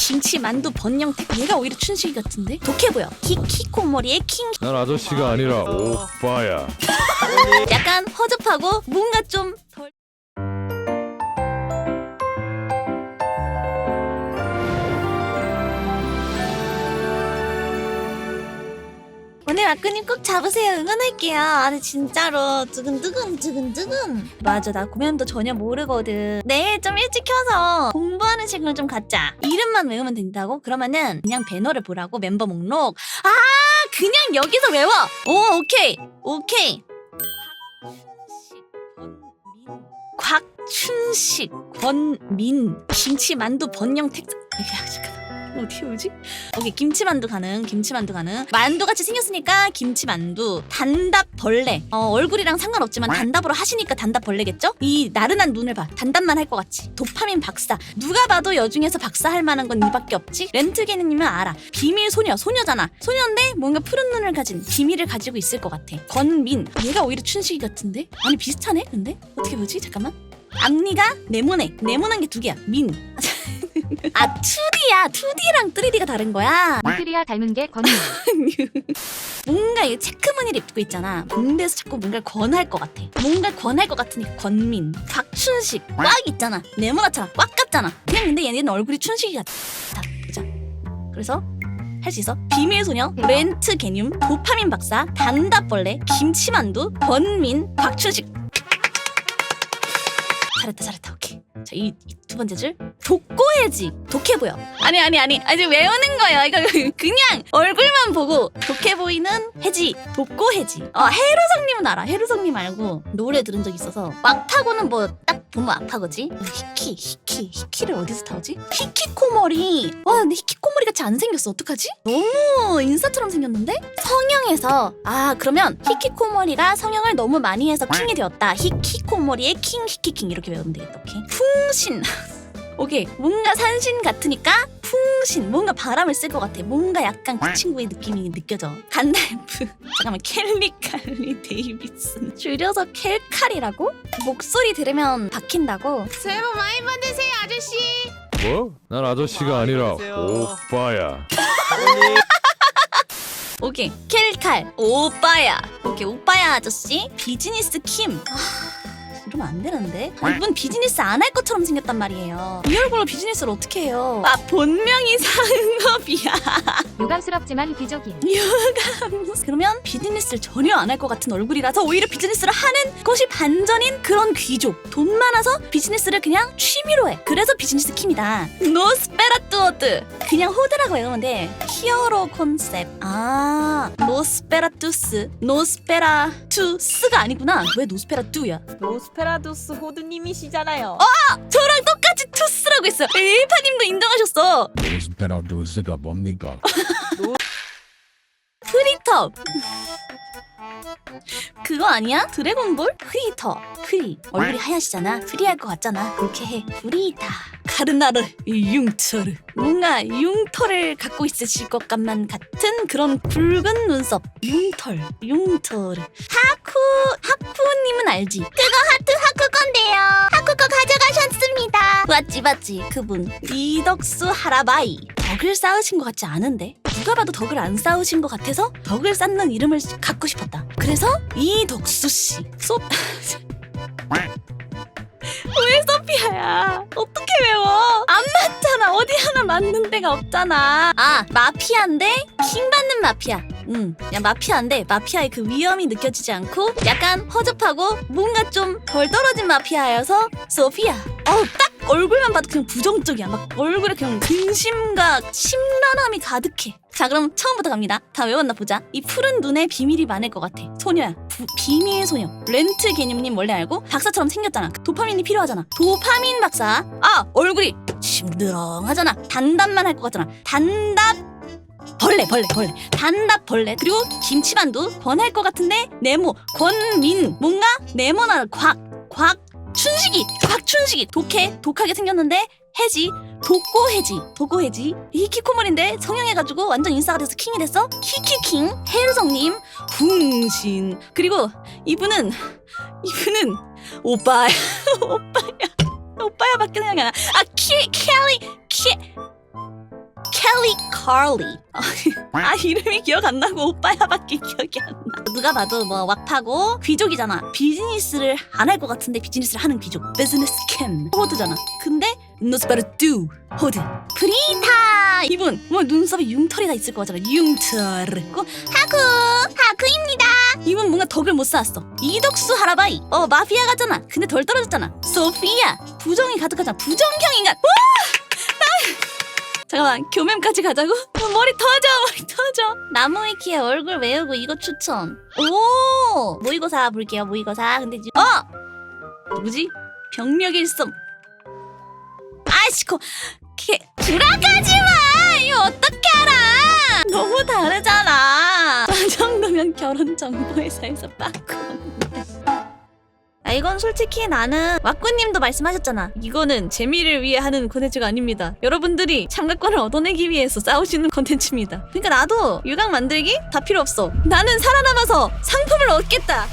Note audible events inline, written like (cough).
김치 만두 번영택 얘가 오히려 춘식이 같은데? 독해 보여. 키키코머리의 킹. 난 아저씨가 아니라 오빠야. (laughs) 약간 허접하고 뭔가 좀 덜... 와꾸님 꼭 잡으세요. 응원할게요. 아니 진짜로 두근두근 두근두근. 맞아 나 공연도 전혀 모르거든. 내일 좀 일찍 켜서 공부하는 시간을 좀 갖자. 이름만 외우면 된다고? 그러면은 그냥 배너를 보라고 멤버 목록. 아 그냥 여기서 외워. 오 오케이 오케이. 곽춘식, 권민, 김치 만두 번영택. 야 잠깐. 어떻게 오지? 오케이 김치만두 가능, 김치만두 가능. 만두 같이 생겼으니까 김치만두. 단답벌레. 어, 얼굴이랑 상관없지만 단답으로 하시니까 단답벌레겠죠? 이 나른한 눈을 봐. 단답만 할 것 같지. 도파민 박사. 누가 봐도 여중에서 박사 할 만한 건 이밖에 없지. 렌트게는님은 알아. 비밀 소녀, 소녀잖아. 소녀인데 뭔가 푸른 눈을 가진 비밀을 가지고 있을 것 같아. 권민. 얘가 오히려 춘식이 같은데? 아니 비슷하네. 근데 어떻게 보지? 잠깐만. 앞니가 네모네. 네모난 게 두 개야. 민. (laughs) (laughs) 아 2D야. 2D랑 3D가 다른 거야. 몬트리아 닮은 게 권유. (laughs) 뭔가 이 체크무늬를 입고 있잖아. 군대에서 자꾸 뭔가를 권할 것 같아. 뭔가를 권할 것 같으니까 권민. 박춘식. 꽉 있잖아. 네모나처럼 꽉 같잖아. 그냥 근데 얘네는 얼굴이 춘식이 같아. 보자. 그래서 할 수 있어. 비밀 소녀, 렌트 개념, 도파민 박사, 단답벌레, 김치만두, 권민, 박춘식. 잘했다 잘했다 오케이 자이 두 번째 줄? 독고해지. 독해 보여. 아니 아니 아니. 아직 외우는 거예요? 이거 (laughs) 그냥 얼굴만 보고 독해 보이는 해지. 독고해지. 어 해루성님은 알아. 해루성님 알고 노래 들은 적 있어서 막 타고는 뭐 딱 보면 아파거지? 히키 히키 히키를 어디서 타오지? 히키코머리! 와 근데 히키코머리 같이 안 생겼어. 어떡하지? 너무 인싸처럼 생겼는데? 성형해서. 아 그러면 히키코머리가 성형을 너무 많이 해서 킹이 되었다. 히키코머리의 킹 히키킹 이렇게 외우면 되겠다 오케이? 풍신. (laughs) 오케이. 뭔가 산신 같으니까 풍신 뭔가 바람을 쓸 것 같아. 뭔가 약간 그 친구의 느낌이 느껴져. 간달프. (laughs) 잠깐만 켈리 칼리 데이비슨. 줄여서 켈칼이라고? 목소리 들으면 박힌다고? 새해 복 많이 받으세요 아저씨. 뭐? 난 아저씨가 아니라 오빠야. 오케이 켈칼 오빠야. 오케이 오빠야 아저씨. 비즈니스 킴. 아, 이러면 안 되는데? 아, 이분 비즈니스 안 할 것처럼 생겼단 말이에요. 이 얼굴로 비즈니스를 어떻게 해요? 아 본명이 상업이야. (laughs) 유감스럽지만 귀족임. 그러면 비즈니스를 전혀 안 할 것 같은 얼굴이라서 오히려 비즈니스를 하는 것이 반전인 그런 귀족. 돈 많아서 비즈니스를 그냥 취미로 해. 그래서 비즈니스 킴이다. 노스페라투어드. 그냥 호드라고 외우면 돼 히어로 컨셉. 아 노스페라투스. 노스페라투스가 아니구나. 왜 노스페라투야? 노스페 라도스 호두님이시잖아요. 저랑 똑같이 투스라고 했어요. 일파님도 인정하셨어. 노스페라도스가 뭡니까? (laughs) 프리터. 그거 아니야? 드래곤볼? 프리터. 프리. 얼굴이 하얗시잖아. 프리할 것 같잖아. 그렇게 해. 프리타 카르나르 융터르 뭔가 융터를 갖고 있으실 것만 같은 그런 굵은 눈썹. 융털. 융터르 하쿠 하쿠님은 알지? 그거 하트 하쿠 건데요. 하쿠 거 가져가셨습니다. 맞지 맞지. 그분. 이덕수 하라바이. 덕을 쌓으신 것 같지 않은데? 누가 봐도 덕을 안 쌓으신 것 같아서 덕을 쌓는 이름을 갖고 싶었다. 그래서 이덕수 씨. 소 (laughs) 왜 소피아야? 어떻게 외워? 안 맞잖아. 어디 하나 맞는 데가 없잖아. 아 마피아인데 킹 받는 마피아. 응, 야 마피아인데 마피아의 그 위험이 느껴지지 않고 약간 허접하고 뭔가 좀 덜 떨어진 마피아여서 소피아. 어우 딱 얼굴만 봐도 그냥 부정적이야. 막 얼굴에 그냥 근심과 심란함이 가득해. 자 그럼 처음부터 갑니다. 다 외웠나 보자. 이 푸른 눈에 비밀이 많을 것 같아. 소녀야. 부- 비밀 소녀. 렌트 개념님 원래 알고? 박사처럼 생겼잖아. 도파민이 필요하잖아. 도파민 박사. 아 얼굴이 심드렁하잖아. 단답만 할 것 같잖아. 단답 벌레 벌레 벌레 단답 벌레 그리고 김치만두 권할 것 같은데 네모 권민 뭔가 네모나 곽 곽 춘식이 곽춘식이 독해 독하게 생겼는데 해지 독고해지 독고해지. 히키코머리인데 성형해가지고 완전 인싸가 돼서 킹이 됐어? 히키킹 해루성님 풍신. 그리고 이분은 이분은 오빠야 (laughs) 오빠야. 오빠야밖에 생각이 안아 키 켈리 키 켈리 칼리 (laughs) 아 이름이 기억 안 나고 오빠야밖에 기억이 안 나. 누가 봐도 뭐 왁파고 귀족이잖아. 비즈니스를 안 할 것 같은데 비즈니스를 하는 귀족. 비즈니스 캠 호드잖아. 근데 노스바르 뚜 호드 프리타 이분 뭐 눈썹에 융털이 다 있을 거잖아. 융털. 고 하구 하구입니다. 이분 뭔가 덕을 못 쌓았어. 이덕수 하라바이. 어 마피아 같잖아. 근데 덜 떨어졌잖아. 소피아 부정이 가득하잖아. 부정형 인간. 잠깐만 교mem까지 가자고? 어, 머리 터져 머리 터져. 나무위키의 얼굴 외우고 이거 추천. 오! 모의고사 볼게요 모의고사. 근데 지금 어! 누구지? 병력 일성. 아이씨코 개 불안하지 마! 이거 어떻게 알아? 너무 다르잖아. 저 정도면 결혼 정보 회사에서 빠꾸 아, 이건 솔직히 나는 왁구님도 말씀하셨잖아. 이거는 재미를 위해 하는 콘텐츠가 아닙니다. 여러분들이 참가권을 얻어내기 위해서 싸우시는 콘텐츠입니다. 그러니까 나도 유각 만들기 다 필요 없어. 나는 살아남아서 상품을 얻겠다.